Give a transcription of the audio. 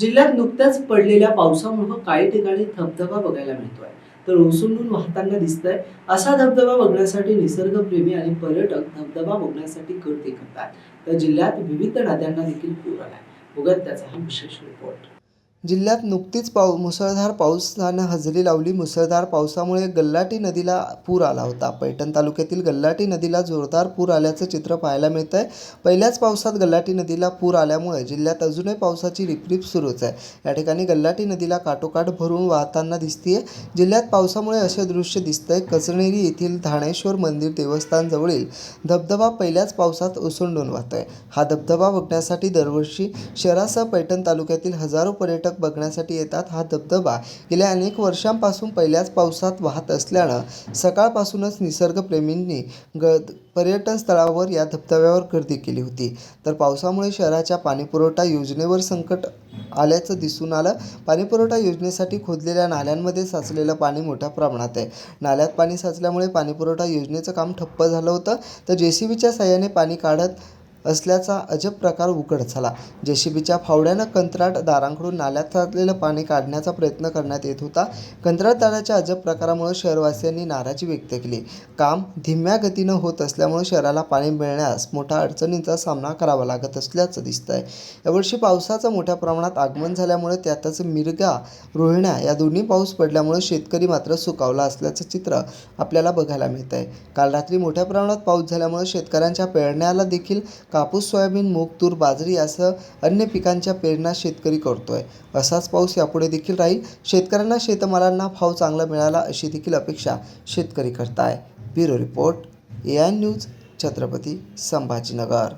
जिल्ह्यात नुकत्याच पडलेल्या पावसामुळे काही ठिकाणी धबधबा बघायला मिळतोय. तर ओसंडून वाहताना दिसतंय. असा धबधबा बघण्यासाठी निसर्गप्रेमी आणि पर्यटक धबधबा बघण्यासाठी गर्दी करतात. तर जिल्ह्यात विविध नद्यांना देखील पूर आलाय. उगत त्याचा हा विशेष रिपोर्ट जिल्ह्यात नुकतीच पाऊ मुसळधार पावसानं हजेरी लावली. मुसळधार पावसामुळे गल्लाटी नदीला पूर आला होता. पैठण तालुक्यातील गल्लाटी नदीला जोरदार पूर आल्याचं चित्र पाहायला मिळतं आहे पहिल्याच पावसात गल्लाटी नदीला पूर आल्यामुळे जिल्ह्यात अजूनही पावसाची रिपरिप सुरूच आहे. या ठिकाणी गल्लाटी नदीला काठोकाठ भरून वाहताना दिसतीये. जिल्ह्यात पावसामुळे असे दृश्य दिसतंय. कचनेरी येथील धाणेश्वर मंदिर देवस्थानजवळील धबधबा पहिल्याच पावसात ओसंडून आहे हा धबधबा बघण्यासाठी दरवर्षी शहरासह पैठण तालुक्यातील हजारो पर्यटक बघण्यासाठी येतात हा धबधबा गेल्या अनेक वर्षांपासून पहिल्याच पावसात वाहत असल्यानं सकाळपासूनच निसर्गप्रेमींनी ग पर्यटन स्थळावर या धबधब्यावर गर्दी केली होती. तर पावसामुळे शहराच्या पाणीपुरवठा योजनेवर संकट आल्याचं दिसून आलं. पाणीपुरवठा योजनेसाठी खोदलेल्या नाल्यांमध्ये साचलेलं पाणी मोठ्या प्रमाणात आहे. नाल्यात पाणी साचल्यामुळे पाणीपुरवठा योजनेचं काम ठप्प झालं होतं. तर जे सी बीच्या साह्याने पाणी काढत असल्याचा अजब प्रकार उघड झाला. जेसीबीच्या फावड्यानं कंत्राटदारांकडून नाल्यात साचलेलं पाणी काढण्याचा प्रयत्न करण्यात येत होता. कंत्राटदाराच्या अजब प्रकारामुळे शहरवासियांनी नाराजी व्यक्त केली. काम धीम्या गतीनं होत असल्यामुळे शहराला पाणी मिळण्यास मोठ्या अडचणींचा सामना करावा लागत असल्याचं दिसतंय. यावर्षी पावसाचं मोठ्या प्रमाणात आगमन झाल्यामुळे त्यातच मिरगा रोहिण्या या दोन्ही पाऊस पडल्यामुळे शेतकरी मात्र सुकावला असल्याचं चित्र आपल्याला बघायला मिळत आहे काल रात्री मोठ्या प्रमाणात पाऊस झाल्यामुळे शेतकऱ्यांच्या पेरण्याला देखील कापूस सोयाबीन मूग तूर बाजरी असं अन्य पिकांच्या पेरण्या शेतकरी करतो आहे असाच पाऊस यापुढे देखील राहील. शेतकऱ्यांना शेतमालांना भाव चांगला मिळाला अशी देखील अपेक्षा शेतकरी करताय. Bureau report A I news Chhatrapati Sambhajinagar.